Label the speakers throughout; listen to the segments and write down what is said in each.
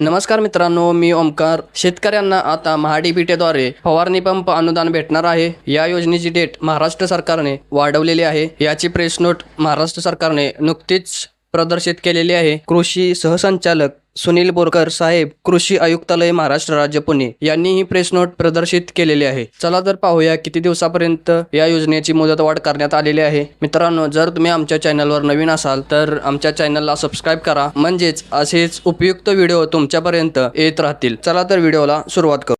Speaker 1: नमस्कार मित्रांनो मी ओमकार. शेतकऱ्यांना आता महाडीबीटीद्वारे फवारणी पंप अनुदान भेटणार आहे. या योजनेची डेट महाराष्ट्र सरकारने वाढवलेली आहे. याची प्रेस नोट महाराष्ट्र सरकारने नुकतीच प्रदर्शित केलेली आहे. कृषी सहसंचालक सुनील बोरकर साहेब कृषी आयुक्तालय महाराष्ट्र राज्य पुणे यांनी ही प्रेस नोट प्रदर्शित केलेली आहे. चला तर पाहूया किती दिवसापर्यंत या योजनेची मुदतवाढ करण्यात आलेली आहे. मित्रांनो जर तुम्ही आमच्या चॅनलवर नवीन असाल तर आमच्या चॅनलला सबस्क्राईब करा. म्हणजेच असेच उपयुक्त व्हिडिओ तुमच्यापर्यंत येत राहतील. चला तर व्हिडिओला सुरुवात करू.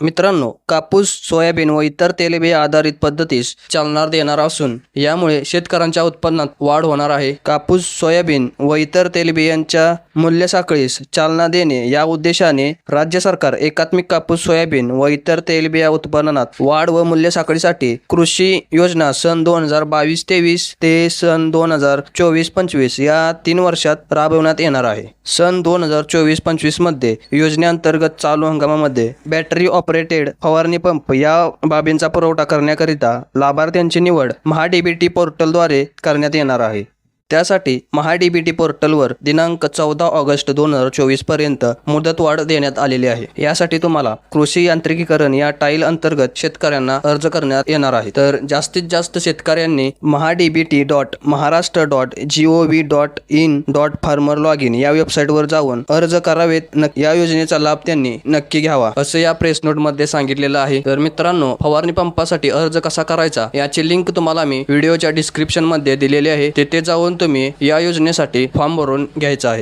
Speaker 1: मित्रांनो कापूस सोयाबीन व इतर तेलबिया आधारित पद्धतीस चालना देणार असून यामुळे शेतकऱ्यांच्या उत्पन्नात वाढ होणार आहे. कापूस सोयाबीन व इतर तेलबियांच्या मूल्य साखळीस चालना देणे या उद्देशाने राज्य सरकार एकात्मिक कापूस सोयाबीन व इतर तेलबिया उत्पादनात वाढ व मूल्य साखळीसाठी कृषी योजना सन दोन हजार बावीस तेवीस ते सन दोन हजार चोवीस पंचवीस या तीन वर्षात राबवण्यात येणार आहे. सन दोन हजार चोवीस पंचवीसमध्ये योजनेअंतर्गत चालू हंगामामध्ये बॅटरी ऑपरेटेड फवारणी पंप या बाबींचा पुरवठा करण्याकरिता लाभार्थ्यांची निवड महाडीबीटी पोर्टलद्वारे करण्यात येणार आहे. त्यासाठी महाडीबीटी पोर्टलवर दिनांक चौदा ऑगस्ट दोन हजार चोवीसपर्यंत मुदतवाढ देण्यात आलेली आहे. यासाठी तुम्हाला कृषी यांत्रिकीकरण या टाईल अंतर्गत शेतकऱ्यांना अर्ज करण्यात येणार आहे. तर जास्तीत जास्त शेतकऱ्यांनी MahaDBT dot Maharashtra dot G O V dot in dot farmer log in या वेबसाईटवर जाऊन अर्ज करावेत. न- या योजनेचा लाभ त्यांनी नक्की घ्यावा असं या प्रेस नोटमध्ये सांगितलेलं आहे. तर मित्रांनो फवारणी पंपासाठी अर्ज कसा करायचा याची लिंक तुम्हाला मी व्हिडिओच्या डिस्क्रिप्शनमध्ये दिलेली आहे. तेथे जाऊन तुम्ही या योजनेसाठी फॉर्म भरून घ्यायचा आहे.